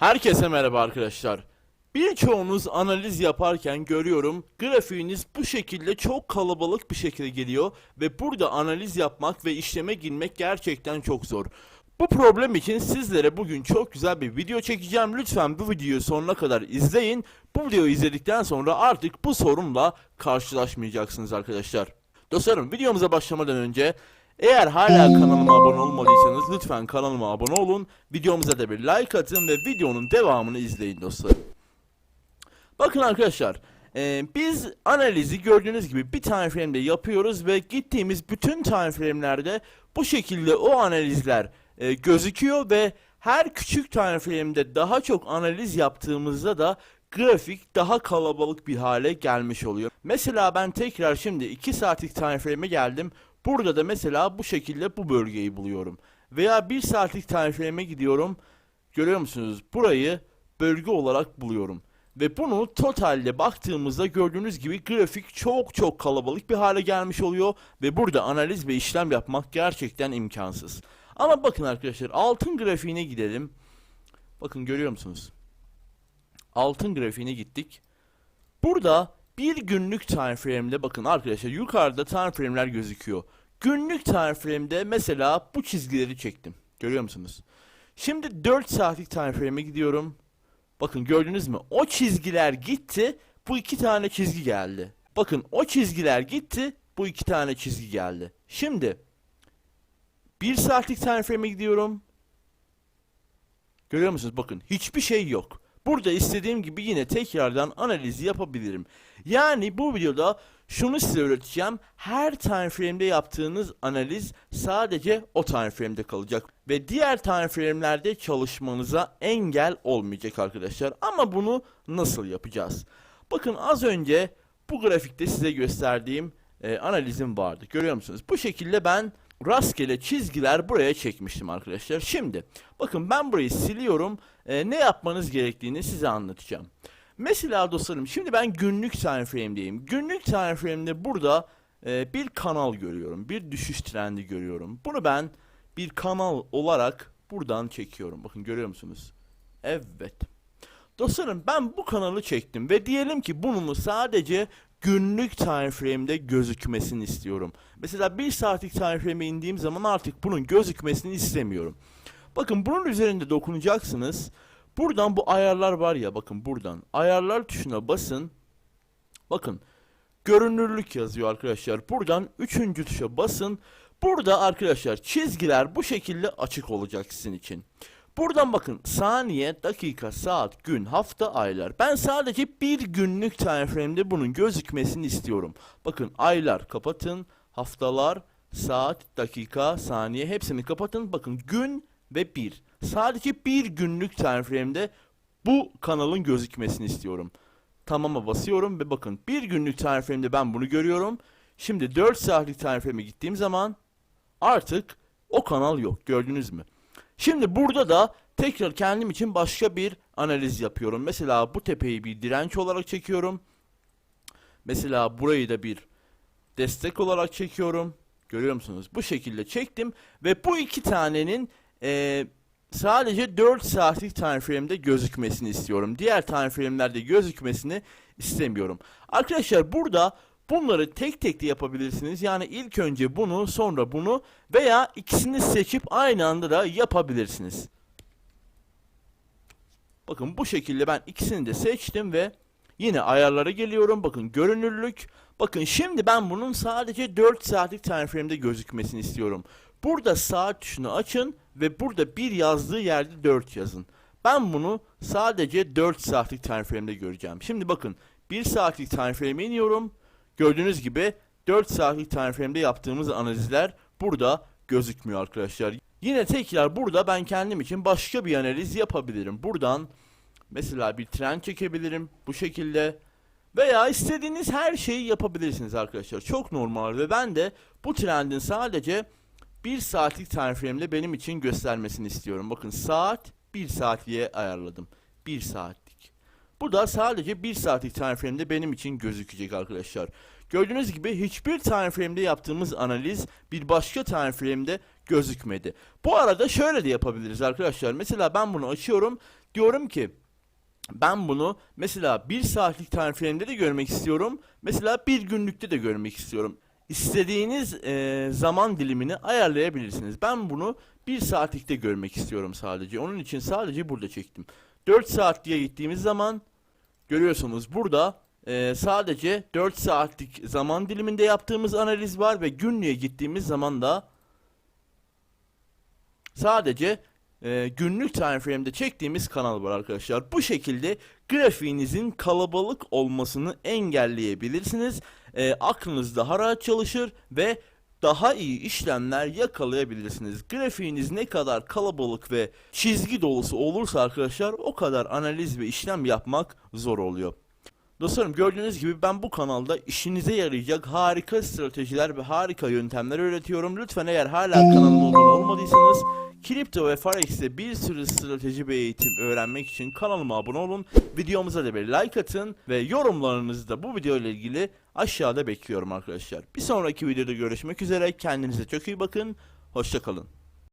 Herkese merhaba arkadaşlar. Birçoğunuz analiz yaparken görüyorum grafiğiniz bu şekilde çok kalabalık bir şekilde geliyor ve burada analiz yapmak ve işleme girmek gerçekten çok zor. Bu problem için sizlere bugün çok güzel bir video çekeceğim. Lütfen bu videoyu sonuna kadar izleyin. Bu videoyu izledikten sonra artık bu sorunla karşılaşmayacaksınız arkadaşlar. Dostlarım videomuza başlamadan önce eğer hala kanalıma abone olmadıysanız lütfen kanalıma abone olun. Videomuza da bir like atın ve videonun devamını izleyin dostlarım. Bakın arkadaşlar e, biz analizi gördüğünüz gibi bir time frame'de yapıyoruz ve gittiğimiz bütün time frame'lerde bu şekilde o analizler e, gözüküyor ve her küçük time frame'de daha çok analiz yaptığımızda da grafik daha kalabalık bir hale gelmiş oluyor. Mesela ben tekrar şimdi 2 saatlik time frame'e geldim. Burada da mesela bu şekilde bu bölgeyi buluyorum. Veya 1 saatlik frame'e gidiyorum. Görüyor musunuz? Burayı bölge olarak buluyorum. Ve bunu totalde baktığımızda gördüğünüz gibi grafik çok çok kalabalık bir hale gelmiş oluyor. Ve burada analiz ve işlem yapmak gerçekten imkansız. Ama bakın arkadaşlar altın grafiğine gidelim. Bakın görüyor musunuz? Altın grafiğine gittik. Burada bir günlük time frame'de bakın arkadaşlar yukarıda time frame'ler gözüküyor. Günlük time frame'de mesela bu çizgileri çektim. Görüyor musunuz? Şimdi 4 saatlik time frame'e gidiyorum. Bakın gördünüz mü? O çizgiler gitti. Bu iki tane çizgi geldi. Bakın o çizgiler gitti. Bu iki tane çizgi geldi. Şimdi 1 saatlik time frame'e gidiyorum. Görüyor musunuz? Bakın hiçbir şey yok. Burada istediğim gibi yine tekrardan analizi yapabilirim. Yani bu videoda şunu size öğreteceğim. Her time frame'de yaptığınız analiz sadece o time frame'de kalacak. Ve diğer time frame'lerde çalışmanıza engel olmayacak arkadaşlar. Ama bunu nasıl yapacağız? Bakın az önce bu grafikte size gösterdiğim e, analizim vardı. Görüyor musunuz? Bu şekilde ben rastgele çizgiler buraya çekmiştim arkadaşlar. Şimdi bakın ben burayı siliyorum. E, ne yapmanız gerektiğini size anlatacağım. Mesela dostlarım şimdi ben günlük time frame'deyim. Günlük time frame'de burada e, bir kanal görüyorum. Bir düşüş trendi görüyorum. Bunu ben bir kanal olarak buradan çekiyorum. Bakın görüyor musunuz? Evet. Dostlarım ben bu kanalı çektim ve diyelim ki bunun sadece günlük time frame'de gözükmesini istiyorum. Mesela bir saatlik time frame'e indiğim zaman artık bunun gözükmesini istemiyorum. Bakın bunun üzerinde dokunacaksınız. Buradan bu ayarlar var ya bakın buradan. Ayarlar tuşuna basın. Bakın görünürlük yazıyor arkadaşlar. Buradan üçüncü tuşa basın. Burada arkadaşlar çizgiler bu şekilde açık olacak sizin için. Buradan bakın saniye, dakika, saat, gün, hafta, aylar. Ben sadece bir günlük time frame'de bunun gözükmesini istiyorum. Bakın aylar kapatın, haftalar, saat, dakika, saniye hepsini kapatın. Bakın gün ve bir. Sadece bir günlük time frame'de bu kanalın gözükmesini istiyorum. Tamama basıyorum ve bakın bir günlük time frame'de ben bunu görüyorum. Şimdi 4 saatlik time frame'e gittiğim zaman artık o kanal yok. Gördünüz mü? Şimdi burada da tekrar kendim için başka bir analiz yapıyorum. Mesela bu tepeyi bir direnç olarak çekiyorum. Mesela burayı da bir destek olarak çekiyorum. Görüyor musunuz? Bu şekilde çektim ve bu iki tanenin eee, sadece 4 saatlik time frame'de gözükmesini istiyorum. Diğer time frame'lerde gözükmesini istemiyorum. Arkadaşlar burada bunları tek tek de yapabilirsiniz. Yani ilk önce bunu sonra bunu veya ikisini seçip aynı anda da yapabilirsiniz. Bakın bu şekilde ben ikisini de seçtim ve yine ayarlara geliyorum. Bakın görünürlük. Bakın şimdi ben bunun sadece 4 saatlik time frame'de gözükmesini istiyorum. Burada saat tuşunu açın ve burada bir yazdığı yerde 4 yazın. Ben bunu sadece 4 saatlik time frame'de göreceğim. Şimdi bakın 1 saatlik time frame'e iniyorum. Gördüğünüz gibi 4 saatlik time yaptığımız analizler burada gözükmüyor arkadaşlar. Yine tekrar burada ben kendim için başka bir analiz yapabilirim. Buradan mesela bir trend çekebilirim bu şekilde. Veya istediğiniz her şeyi yapabilirsiniz arkadaşlar. Çok normal ve ben de bu trendin sadece 1 saatlik time benim için göstermesini istiyorum. Bakın saat 1 saatliğe ayarladım. 1 saatlik. Bu da sadece 1 saatlik time frame'de benim için gözükecek arkadaşlar. Gördüğünüz gibi hiçbir time frame'de yaptığımız analiz bir başka time frame'de gözükmedi. Bu arada şöyle de yapabiliriz arkadaşlar. Mesela ben bunu açıyorum. Diyorum ki ben bunu mesela bir saatlik time frame'de de görmek istiyorum. Mesela bir günlükte de görmek istiyorum. İstediğiniz eee, zaman dilimini ayarlayabilirsiniz. Ben bunu bir saatlikte görmek istiyorum sadece. Onun için sadece burada çektim. 4 saat diye gittiğimiz zaman görüyorsunuz burada eee, sadece 4 saatlik zaman diliminde yaptığımız analiz var ve günlüğe gittiğimiz zaman da sadece e, günlük time frame'de çektiğimiz kanal var arkadaşlar. Bu şekilde grafiğinizin kalabalık olmasını engelleyebilirsiniz. E, aklınız daha rahat çalışır ve daha iyi işlemler yakalayabilirsiniz. Grafiğiniz ne kadar kalabalık ve çizgi dolusu olursa arkadaşlar o kadar analiz ve işlem yapmak zor oluyor. Dostlarım gördüğünüz gibi ben bu kanalda işinize yarayacak harika stratejiler ve harika yöntemler öğretiyorum. Lütfen eğer hala kanalıma abone olmadıysanız Kripto ve Forex'te bir sürü strateji ve eğitim öğrenmek için kanalıma abone olun. Videomuza da bir like atın ve yorumlarınızı da bu video ile ilgili aşağıda bekliyorum arkadaşlar. Bir sonraki videoda görüşmek üzere. Kendinize çok iyi bakın. Hoşçakalın.